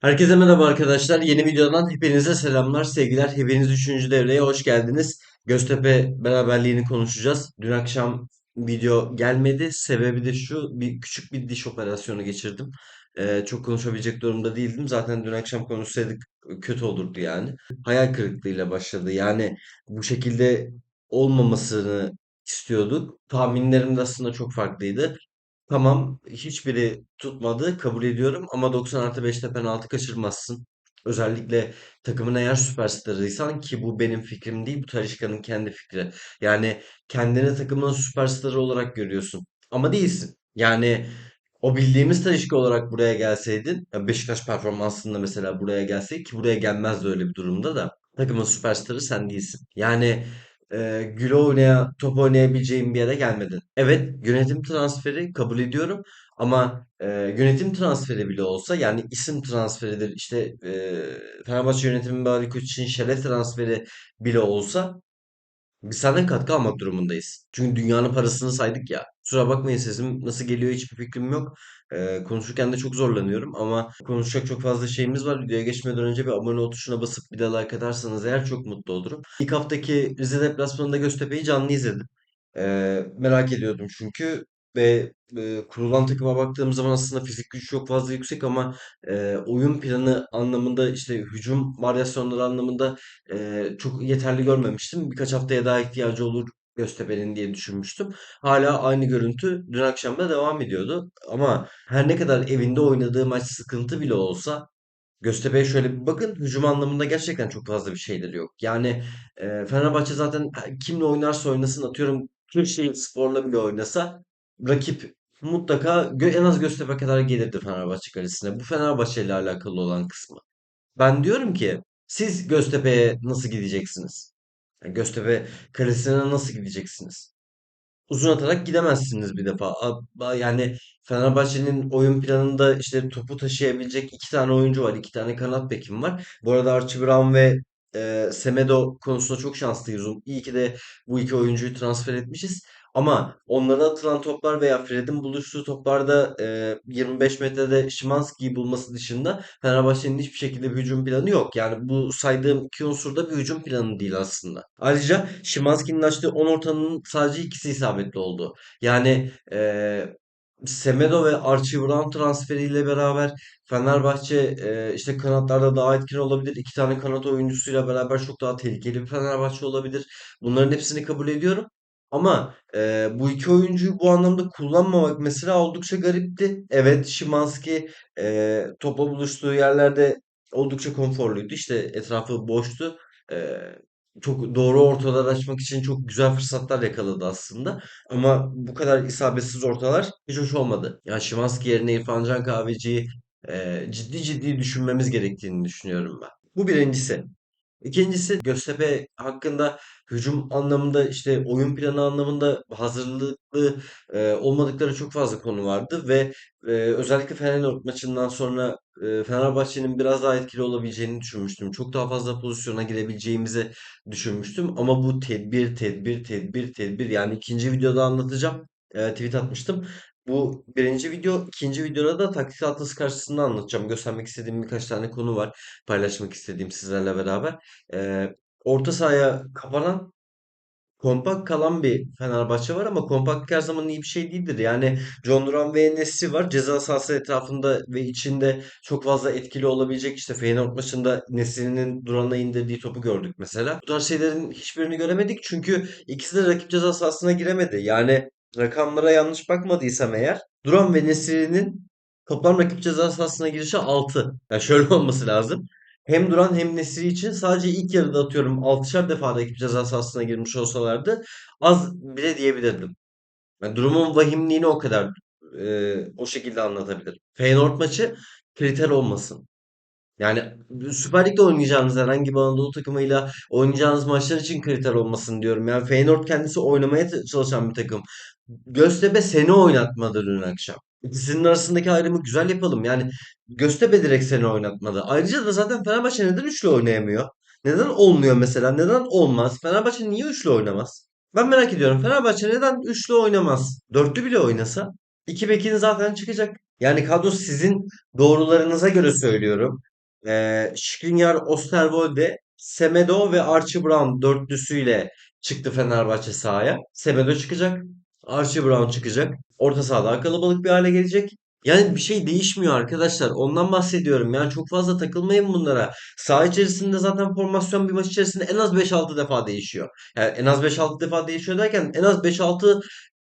Herkese merhaba arkadaşlar. Yeni videodan hepinize selamlar, sevgiler. Hepiniz 3. devreye hoş geldiniz. Göztepe beraberliğini konuşacağız. Dün akşam video gelmedi. Sebebi de şu, bir küçük bir diş operasyonu geçirdim. Ee, çok konuşabilecek durumda değildim. Zaten dün akşam konuşsaydık kötü olurdu yani. Hayal kırıklığıyla başladı. Yani bu şekilde olmamasını istiyorduk. Tahminlerim de aslında çok farklıydı. Tamam, hiçbiri tutmadı, kabul ediyorum ama 90 artı 5'te penaltı kaçırmazsın. Özellikle takımın eğer süperstarıysan ki bu benim fikrim değil, bu Talisca'nın kendi fikri. Yani kendini takımın süperstarı olarak görüyorsun ama değilsin. Yani o bildiğimiz Talisca olarak buraya gelseydin, ya Beşiktaş performansında mesela buraya gelseydi ki buraya gelmezdi öyle bir durumda da takımın süperstarı sen değilsin. Yani e, güle oynaya, top oynayabileceğin bir yere gelmedin. Evet, yönetim transferi kabul ediyorum ama e, yönetim transferi bile olsa yani isim transferidir işte e, Fenerbahçe yönetimi ve Ali Koç için şeref transferi bile olsa biz senden katkı almak durumundayız. Çünkü dünyanın parasını saydık ya. Kusura bakmayın sesim nasıl geliyor hiçbir fikrim yok. Ee, konuşurken de çok zorlanıyorum ama konuşacak çok fazla şeyimiz var. Videoya geçmeden önce bir abone ol tuşuna basıp bir de like atarsanız eğer çok mutlu olurum. İlk haftaki Rize deplasmanında Göztepe'yi canlı izledim. Ee, merak ediyordum çünkü ve e, kurulan takıma baktığım zaman aslında fizik gücü çok fazla yüksek ama e, oyun planı anlamında işte hücum varyasyonları anlamında ee, çok yeterli görmemiştim. Birkaç haftaya daha ihtiyacı olur Göztepe'nin diye düşünmüştüm. Hala aynı görüntü dün akşam da devam ediyordu. Ama her ne kadar evinde oynadığı maç sıkıntı bile olsa Göztepe'ye şöyle bir bakın. Hücum anlamında gerçekten çok fazla bir şeyleri yok. Yani e, Fenerbahçe zaten kimle oynarsa oynasın atıyorum Kırşehirspor'la bile oynasa rakip mutlaka en az Göztepe kadar gelirdi Fenerbahçe kalesine. Bu Fenerbahçe ile alakalı olan kısmı. Ben diyorum ki siz Göztepe'ye nasıl gideceksiniz? Yani Göztepe Kalesi'ne nasıl gideceksiniz? Uzun atarak gidemezsiniz bir defa. Yani Fenerbahçe'nin oyun planında işte topu taşıyabilecek iki tane oyuncu var. iki tane kanat bekim var. Bu arada Archie Brown ve e, Semedo konusunda çok şanslıyız. İyi ki de bu iki oyuncuyu transfer etmişiz. Ama onlara atılan toplar veya Fred'in buluştuğu toplarda e, 25 metrede Szymański'yi bulması dışında Fenerbahçe'nin hiçbir şekilde bir hücum planı yok. Yani bu saydığım iki unsurda bir hücum planı değil aslında. Ayrıca Szymański'nin açtığı 10 ortanın sadece ikisi isabetli oldu. Yani e, Semedo ve Archie Brown transferiyle beraber Fenerbahçe e, işte kanatlarda daha etkin olabilir. İki tane kanat oyuncusuyla beraber çok daha tehlikeli bir Fenerbahçe olabilir. Bunların hepsini kabul ediyorum. Ama e, bu iki oyuncuyu bu anlamda kullanmamak mesela oldukça garipti. Evet, Szymański e, topla buluştuğu yerlerde oldukça konforluydu. İşte etrafı boştu. E, çok doğru ortalar açmak için çok güzel fırsatlar yakaladı aslında. Ama bu kadar isabetsiz ortalar hiç hoş olmadı. Yani Szymański yerine İrfan Can Kahveci'yi e, ciddi ciddi düşünmemiz gerektiğini düşünüyorum ben. Bu birincisi. İkincisi Göztepe hakkında hücum anlamında işte oyun planı anlamında hazırlıklı e, olmadıkları çok fazla konu vardı ve e, özellikle Feyenoord maçından sonra e, Fenerbahçe'nin biraz daha etkili olabileceğini düşünmüştüm. Çok daha fazla pozisyona girebileceğimizi düşünmüştüm ama bu tedbir tedbir tedbir tedbir yani ikinci videoda anlatacağım. E, tweet atmıştım. Bu birinci video, ikinci videoda da taktik tahtası karşısında anlatacağım. Göstermek istediğim birkaç tane konu var paylaşmak istediğim sizlerle beraber. Ee, orta sahaya kapanan kompakt kalan bir Fenerbahçe var ama kompaktlık her zaman iyi bir şey değildir. Yani John Duran ve En-Nesyri var. Ceza sahası etrafında ve içinde çok fazla etkili olabilecek işte Feyenoord maçında Nesri'nin Duran'a indirdiği topu gördük mesela. Bu tarz şeylerin hiçbirini göremedik çünkü ikisi de rakip ceza sahasına giremedi. Yani rakamlara yanlış bakmadıysam eğer Duran ve Nesri'nin toplam rakip ceza sahasına girişi 6. Yani şöyle olması lazım. Hem Duran hem Nesri için sadece ilk yarıda atıyorum 6'şar defa rakip ceza sahasına girmiş olsalardı az bile diyebilirdim. Yani durumun vahimliğini o kadar e, o şekilde anlatabilirim. Feyenoord maçı kriter olmasın. Yani Süper Lig'de oynayacağınız herhangi bir Anadolu takımıyla oynayacağınız maçlar için kriter olmasın diyorum. Yani Feyenoord kendisi oynamaya çalışan bir takım. Göztepe seni oynatmadı dün akşam. İkisinin arasındaki ayrımı güzel yapalım. Yani Göztepe direkt seni oynatmadı. Ayrıca da zaten Fenerbahçe neden üçlü oynayamıyor? Neden olmuyor mesela? Neden olmaz? Fenerbahçe niye üçlü oynamaz? Ben merak ediyorum. Fenerbahçe neden üçlü oynamaz? Dörtlü bile oynasa. İki bekin zaten çıkacak. Yani kadro sizin doğrularınıza göre söylüyorum. Ee, Skriniar, Osterwolde, Semedo ve Archie Brown dörtlüsüyle çıktı Fenerbahçe sahaya. Semedo çıkacak. Archie Brown çıkacak. Orta saha daha kalabalık bir hale gelecek. Yani bir şey değişmiyor arkadaşlar. Ondan bahsediyorum. Yani çok fazla takılmayın bunlara. Saha içerisinde zaten formasyon bir maç içerisinde en az beş altı defa değişiyor. Yani en az beş altı defa değişiyor derken en az beş altı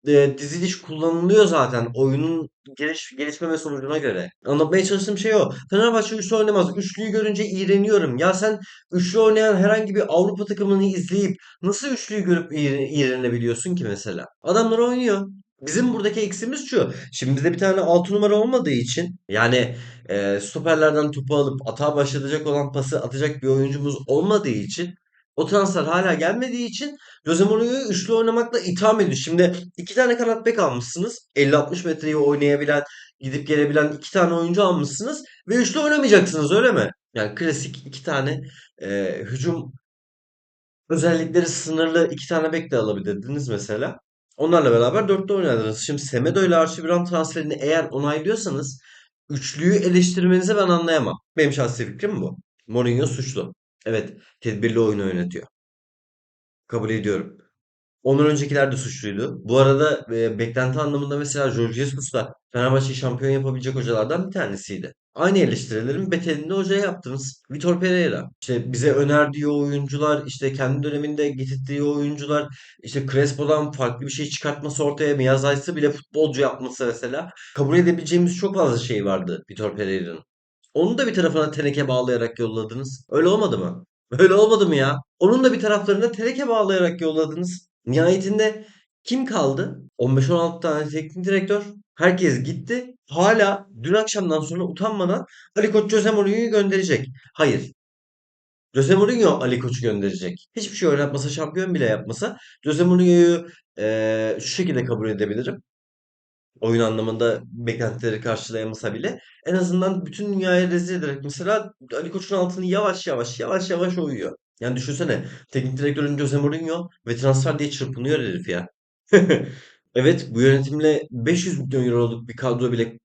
e, diziliş kullanılıyor zaten oyunun geliş, gelişme ve sonucuna göre. Anlatmaya çalıştığım şey o. Fenerbahçe üçlü oynamaz. Üçlüyü görünce iğreniyorum. Ya sen üçlü oynayan herhangi bir Avrupa takımını izleyip nasıl üçlüyü görüp iğre- iğrenebiliyorsun ki mesela? Adamlar oynuyor. Bizim buradaki eksimiz şu. Şimdi bizde bir tane 6 numara olmadığı için yani e, stoperlerden topu alıp atağa başlatacak olan pası atacak bir oyuncumuz olmadığı için o transfer hala gelmediği için Jose Mourinho'yu üçlü oynamakla itham ediyor. Şimdi iki tane kanat bek almışsınız. 50-60 metreyi oynayabilen, gidip gelebilen iki tane oyuncu almışsınız ve üçlü oynamayacaksınız öyle mi? Yani klasik iki tane e, hücum özellikleri sınırlı iki tane bek de alabilirdiniz mesela. Onlarla beraber dörtte oynardınız. Şimdi Semedo ile Archie Brown transferini eğer onaylıyorsanız üçlüyü eleştirmenizi ben anlayamam. Benim şahsi fikrim bu. Mourinho suçlu. Evet, tedbirli oyun oynatıyor. Kabul ediyorum. Ondan öncekiler de suçluydu. Bu arada e, beklenti anlamında mesela Jorge Jesus da Fenerbahçe'yi şampiyon yapabilecek hocalardan bir tanesiydi. Aynı eleştirilerin bedelini hocaya yaptınız. Vitor Pereira. İşte bize önerdiği oyuncular, işte kendi döneminde getirdiği oyuncular, işte Crespo'dan farklı bir şey çıkartması ortaya Miyaz Ays'ı bile futbolcu yapması mesela. Kabul edebileceğimiz çok fazla şey vardı Vitor Pereira'nın. Onu da bir tarafına teneke bağlayarak yolladınız. Öyle olmadı mı? Öyle olmadı mı ya? Onun da bir taraflarına teneke bağlayarak yolladınız. Nihayetinde kim kaldı? 15-16 tane teknik direktör. Herkes gitti. Hala dün akşamdan sonra utanmadan Ali Koç Jose Mourinho'yu gönderecek. Hayır. Jose Mourinho Ali Koç'u gönderecek. Hiçbir şey oynatmasa, şampiyon bile yapmasa Jose Mourinho'yu eee, şu şekilde kabul edebilirim oyun anlamında beklentileri karşılayamasa bile en azından bütün dünyaya rezil ederek mesela Ali Koç'un altını yavaş yavaş yavaş yavaş oyuyor. Yani düşünsene teknik direktörün Jose Mourinho ve transfer diye çırpınıyor herif ya. Evet bu yönetimle 500 milyon euroluk bir kadro bile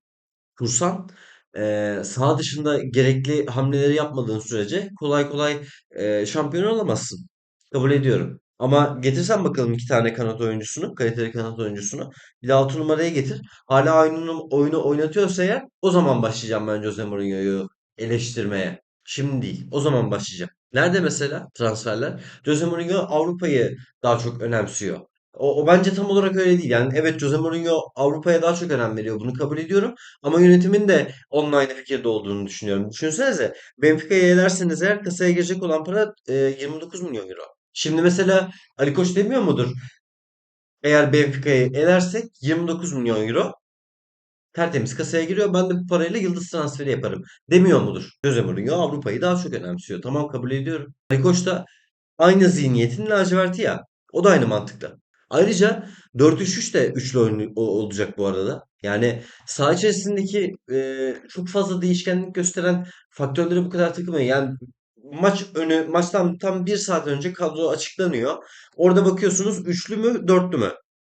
kursan eee saha dışında gerekli hamleleri yapmadığın sürece kolay kolay eee, şampiyon olamazsın. Kabul ediyorum. Ama getirsen bakalım iki tane kanat oyuncusunu, kaliteli kanat oyuncusunu. Bir de 6 numaraya getir. Hala aynı oyunu oynatıyorsa eğer o zaman başlayacağım ben Jose Mourinho'yu eleştirmeye. Şimdi değil. O zaman başlayacağım. Nerede mesela transferler? Jose Mourinho Avrupa'yı daha çok önemsiyor. O, o bence tam olarak öyle değil. Yani evet Jose Mourinho Avrupa'ya daha çok önem veriyor. Bunu kabul ediyorum. Ama yönetimin de aynı fikirde olduğunu düşünüyorum. Düşünsenize Benfica'ya elerseniz eğer kasaya girecek olan para e, 29 milyon euro. Şimdi mesela Ali Koç demiyor mudur? Eğer Benfica'yı elersek 29 milyon euro tertemiz kasaya giriyor. Ben de bu parayla yıldız transferi yaparım. Demiyor mudur? Jose Mourinho Avrupa'yı daha çok önemsiyor. Tamam kabul ediyorum. Ali Koç da aynı zihniyetin laciverti ya. O da aynı mantıkta. Ayrıca 4-3-3 de üçlü oyun olacak bu arada. Yani saha içerisindeki e, çok fazla değişkenlik gösteren faktörlere bu kadar takılmayın. Yani maç önü maçtan tam bir saat önce kadro açıklanıyor. Orada bakıyorsunuz üçlü mü dörtlü mü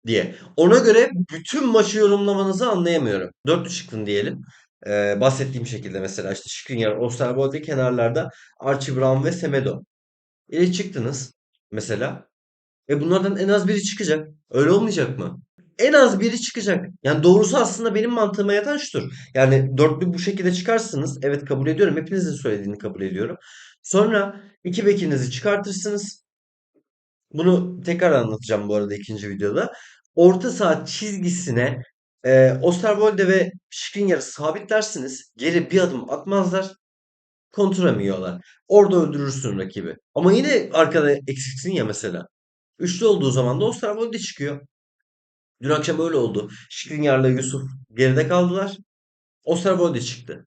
diye. Ona göre bütün maçı yorumlamanızı anlayamıyorum. Dörtlü çıktın diyelim. Ee, bahsettiğim şekilde mesela işte Skriniar, Osterwolde kenarlarda Archie Brown ve Semedo. İle çıktınız mesela. E bunlardan en az biri çıkacak. Öyle olmayacak mı? En az biri çıkacak. Yani doğrusu aslında benim mantığıma yatan şudur. Yani dörtlü bu şekilde çıkarsınız. Evet kabul ediyorum. Hepinizin söylediğini kabul ediyorum. Sonra iki bekinizi çıkartırsınız. Bunu tekrar anlatacağım bu arada ikinci videoda. Orta saha çizgisine e, Osterwolde ve Skriniar'ı sabitlersiniz. Geri bir adım atmazlar. Konturamıyorlar. Orada öldürürsün rakibi. Ama yine arkada eksiksin ya mesela. Üçlü olduğu zaman da Osterwolde çıkıyor. Dün akşam öyle oldu. Skriniar'la Yusuf geride kaldılar. Osterwolde çıktı.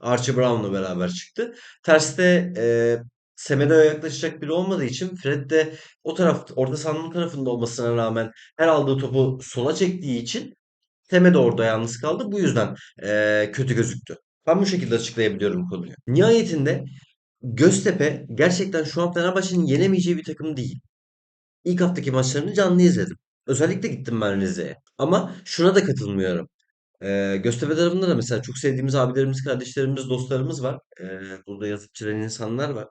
Archie Brown'la beraber çıktı. Terste e, Semedo'ya yaklaşacak biri olmadığı için Fred de o taraf, orta sahanın tarafında olmasına rağmen her aldığı topu sola çektiği için Semedo orada yalnız kaldı. Bu yüzden e, kötü gözüktü. Ben bu şekilde açıklayabiliyorum konuyu. Nihayetinde Göztepe gerçekten şu an Fenerbahçe'nin yenemeyeceği bir takım değil. İlk haftaki maçlarını canlı izledim. Özellikle gittim ben Rize'ye. Ama şuna da katılmıyorum. Ee, Göztepe tarafında da mesela çok sevdiğimiz abilerimiz, kardeşlerimiz, dostlarımız var. Ee, burada yatıp çizen insanlar var.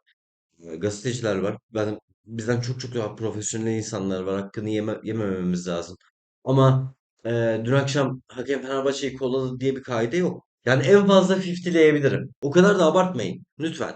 Ee, gazeteciler var. Ben bizden çok çok daha profesyonel insanlar var. Hakkını yeme, yemememiz lazım. Ama e, dün akşam hakem Fenerbahçe'yi kolladı diye bir kaide yok. Yani en fazla 50'leyebilirim. O kadar da abartmayın. Lütfen.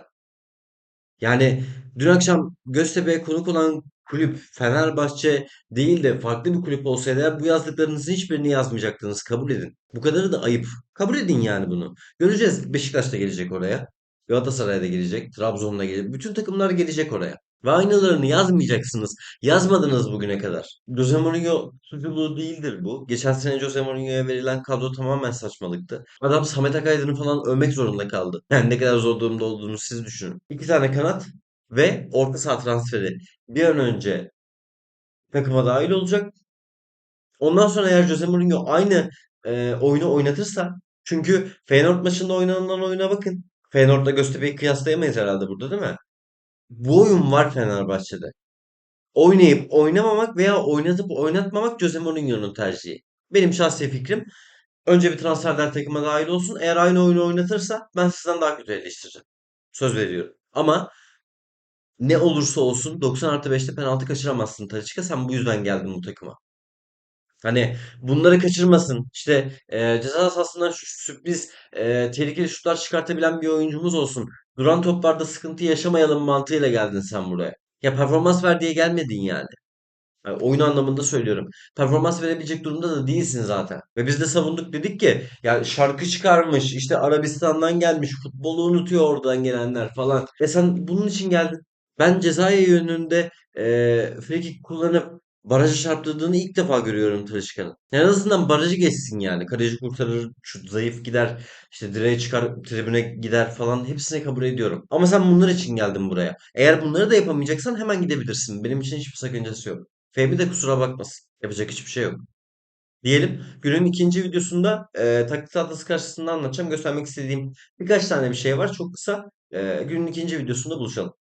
Yani dün akşam Göztepe'ye konuk olan kulüp Fenerbahçe değil de farklı bir kulüp olsaydı bu yazdıklarınızın hiçbirini yazmayacaktınız. Kabul edin. Bu kadarı da ayıp. Kabul edin yani bunu. Göreceğiz. Beşiktaş da gelecek oraya. Galatasaray da gelecek. Trabzon da gelecek. Bütün takımlar gelecek oraya. Ve aynılarını yazmayacaksınız. Yazmadınız bugüne kadar. Jose Mourinho suçluluğu değildir bu. Geçen sene Jose Mourinho'ya verilen kadro tamamen saçmalıktı. Adam Samet Akaydın'ı falan övmek zorunda kaldı. Yani ne kadar zor durumda olduğunu siz düşünün. İki tane kanat ve orta saha transferi bir an önce takıma dahil olacak. Ondan sonra eğer Jose Mourinho aynı e, oyunu oynatırsa çünkü Feyenoord maçında oynanılan oyuna bakın. Feyenoord'la Göztepe'yi kıyaslayamayız herhalde burada değil mi? Bu oyun var Fenerbahçe'de. Oynayıp oynamamak veya oynatıp oynatmamak Jose Mourinho'nun tercihi. Benim şahsi fikrim önce bir transferler takıma dahil olsun. Eğer aynı oyunu oynatırsa ben sizden daha kötü eleştireceğim. Söz veriyorum. Ama ne olursa olsun 90 artı 5'te penaltı kaçıramazsın Talisca. Sen bu yüzden geldin bu takıma. Hani bunları kaçırmasın. İşte e, ceza sahasından sürpriz e, tehlikeli şutlar çıkartabilen bir oyuncumuz olsun. Duran toplarda sıkıntı yaşamayalım mantığıyla geldin sen buraya. Ya performans ver diye gelmedin yani. Yani oyun anlamında söylüyorum. Performans verebilecek durumda da değilsin zaten. Ve biz de savunduk dedik ki ya şarkı çıkarmış, işte Arabistan'dan gelmiş, futbolu unutuyor oradan gelenler falan. Ve sen bunun için geldin. Ben cezaya yönünde e, free kullanıp barajı çarptırdığını ilk defa görüyorum Talisca'nın. En azından barajı geçsin yani. Kaleci kurtarır, şut zayıf gider, işte direğe çıkar, tribüne gider falan. Hepsini kabul ediyorum. Ama sen bunlar için geldin buraya. Eğer bunları da yapamayacaksan hemen gidebilirsin. Benim için hiçbir sakıncası yok. Fehmi de kusura bakmasın. Yapacak hiçbir şey yok. Diyelim günün ikinci videosunda e, taklit tahtası karşısında anlatacağım. Göstermek istediğim birkaç tane bir şey var. Çok kısa. E, günün ikinci videosunda buluşalım.